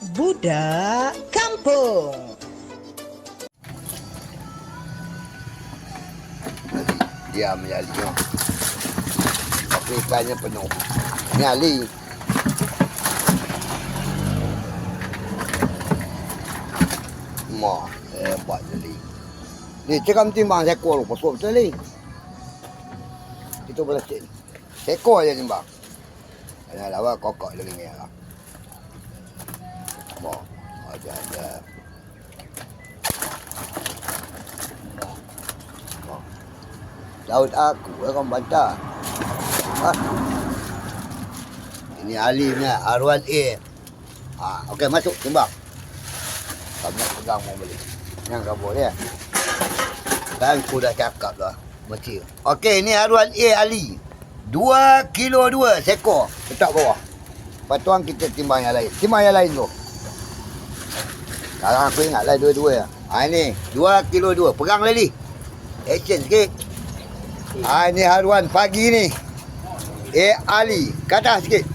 Budak Kampung. Diam ya Ali. oh. Tapi ikannya penuh. Ni Ali. Ma, hebat Ali. Ni ceram timbang sekor lu pasal betul Ali. Itu belah cik. Sekor je timbang. Ada lawa kokok lagi ni lah. Ada. Laut aku orang bantah. Ha? Ini Ali punya Arwan A. Ha, okey masuk timbang. Kamu nak pegang mau beli. Yang kamu dia. Kan aku dah cakap dah. Mesti. Okey ini Arwan A Ali. 2 kilo 2 sekor. Letak bawah. Patuang kita timbang yang lain. Timbang yang lain tu. Sekarang aku ingat lah dua-dua ya. Ha ni, 2 kilo 2. Pegang lagi. Action sikit. Ha ni haruan pagi ni. A Ali. Ke atas sikit.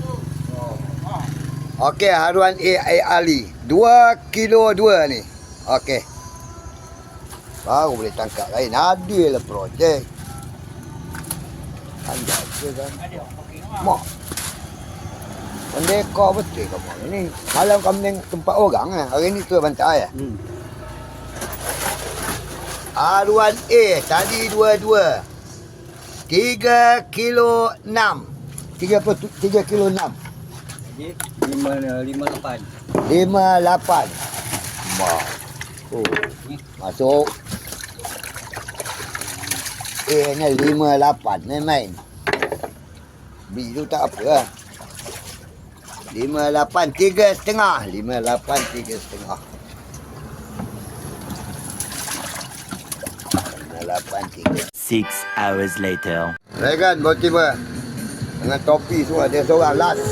Okey, haruan A, A Ali. 2 kilo 2 ni. Okey. Baru boleh tangkap lain. Ada lah projek. Anda ke kan? Mak. Pendekar betul kamu ni. Malam kamu tengok tempat orang eh. Hari ni tu bantai eh. Hmm. Haruan A tadi dua-dua. 3 kilo 6. 3 apa tu? 3 kilo 6. Jadi lima lima lapan. 58. Mak. Oh, masuk. A ni 58 main-main. B tu tak apa lah. 58 tiga setengah. 58 tiga setengah. 58 tiga. Six hours later. Regan baru tiba Dengan topi semua Dia seorang last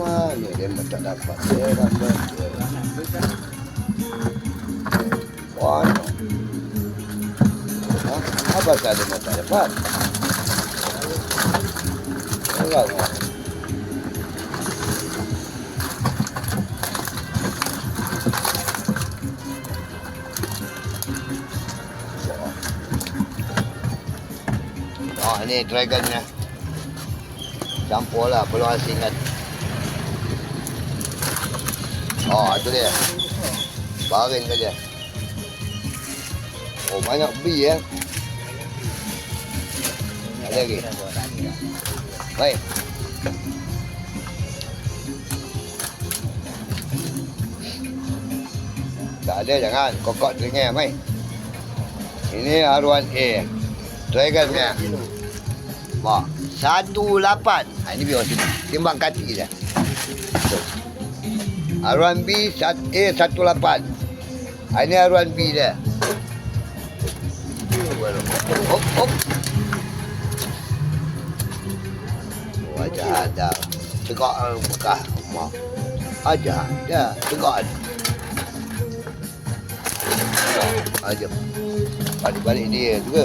Macam mana dia memang tak dapat Dia dapat dia Wah Ha? Apa sahaja dia tak dapat lah. Oh, ni dragonnya. Campur lah, perlu asingan. Oh, itu dia. Baring saja. Oh, banyak bee ya. Ada lagi. Baik. Tak ada jangan kokok telinga mai. Ini haruan A. Dragon punya. Mak, satu lapan. Ha, ini biar sini. Timbang kaki je. Haruan B sat, A satu lapan. Ha, ini haruan B dia. Hop, hop. Oh, aja ada. Tegak bekah. Mak. Aja ada. Tegak ada. Aja. Balik-balik dia juga.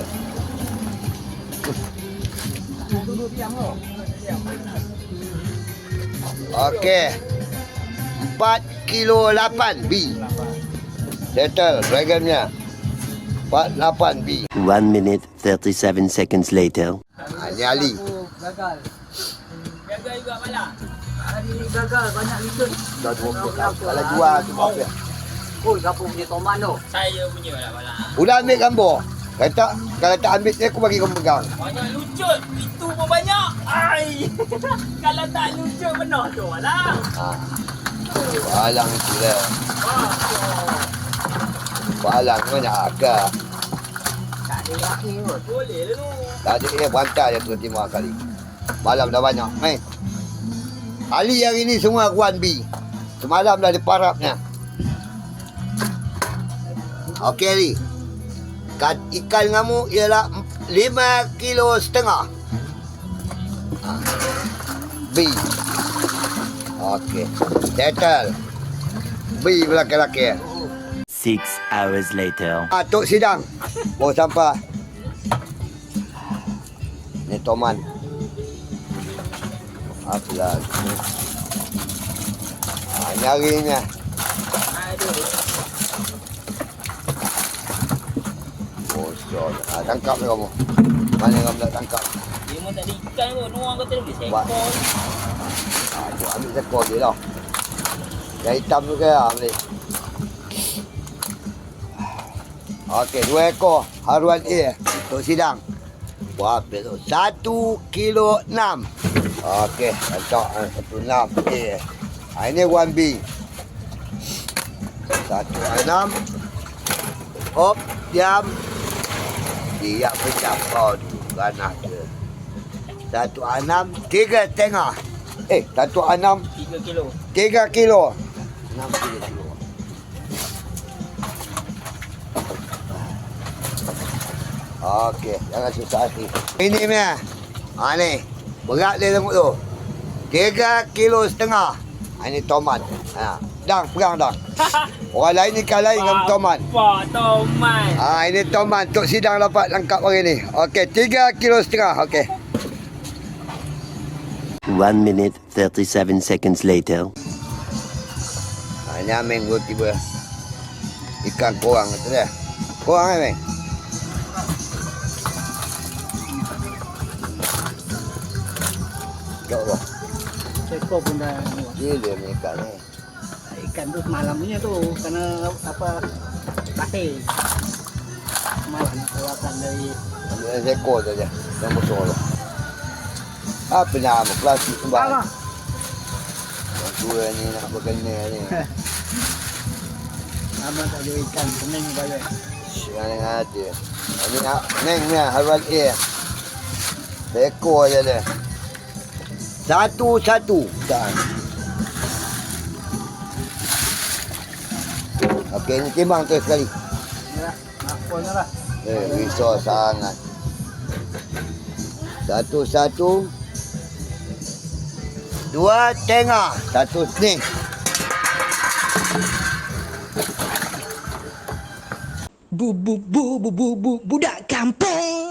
Okey. 4 kilo 8 B. Settle dragonnya. 48 B. One minute, 37 seconds later. Ha, ni Ali. Gagal. Gagal juga malah. Hari gagal banyak liter. Dah 20 lah. Kalau jual tu apa? Oi, siapa punya toman tu? Saya punya lah malah. Udah ambil gambar. Kata kalau tak ambil dia aku bagi kau pegang. Banyak lucut. Itu pun banyak. Ai. Kalau tak lucut benar tu malah. Ha. Balang itu lah. Balang tu banyak agak. Tak ada kot. Boleh lah tu. Tak ada dia bantai je tu kali. Malam dah banyak. Main. Ali hari ni semua Guan B. Semalam dah ada parapnya. Okey Ali. Kat ikan ngamu ialah 5 kilo setengah. Ha. B. Okey. Settle. Beri belakang-belakang. Six hours later. Ah, Tok Sidang. Oh, sampai. Ni Toman. Apa lagi? Ah, nyarinya. Oh, syok. Ah, tangkap ni kamu. Mana kamu nak tangkap? Dia pun tak ada ikan pun. Nuang kata dia boleh sekor. Ah, jom ambil sekor je lah. Yang hitam tu ke lah, boleh. Okey, dua ekor. Haruan A. Tok Sidang. Berapa tu? Satu kilo enam. Okey, letak satu enam. A. Ha, ini one B. Satu enam. Hop, diam. Dia pecah kau tu. Ganas dia. Satu enam, tiga setengah. Eh, satu enam, 3 kilo. tiga kilo. Enam tiga kilo. Okey, jangan susah hati. Ini punya. Ha ni. Berat dia tengok tu. Tiga kilo setengah. Ha, ini tomat. Ha. Dang, pegang dang. Orang lain ikan lain dengan tomat. Pak Toman. Ha, ini tomat. Tok Sidang dapat langkap hari ni. Okey, tiga kilo setengah. Okey. One minute, 37 seconds later. Ha, ni Ameng dua tiba. Ikan korang tu dia. Korang Ameng. Ya Allah. Sekor pun dah ni. Gila ni ikan ni. Ikan tu malamnya tu kena apa pasir. Malam keluarkan dari Ambil sekor saja. Yang besar tu. Apa nama plastik sebab. Alah. Yang tua ni nak berkena ni. Abang tak ada ikan pening balik. Siang dengan hati. Ini nak neng ni haruan A. Sekor je dia. Satu-satu. Tak. Okey, ni timbang tu sekali. Ya, apa lah. Eh, risau sangat. Satu-satu. Dua tengah. Satu ni. Bu bu bu bu bu bu budak kampung.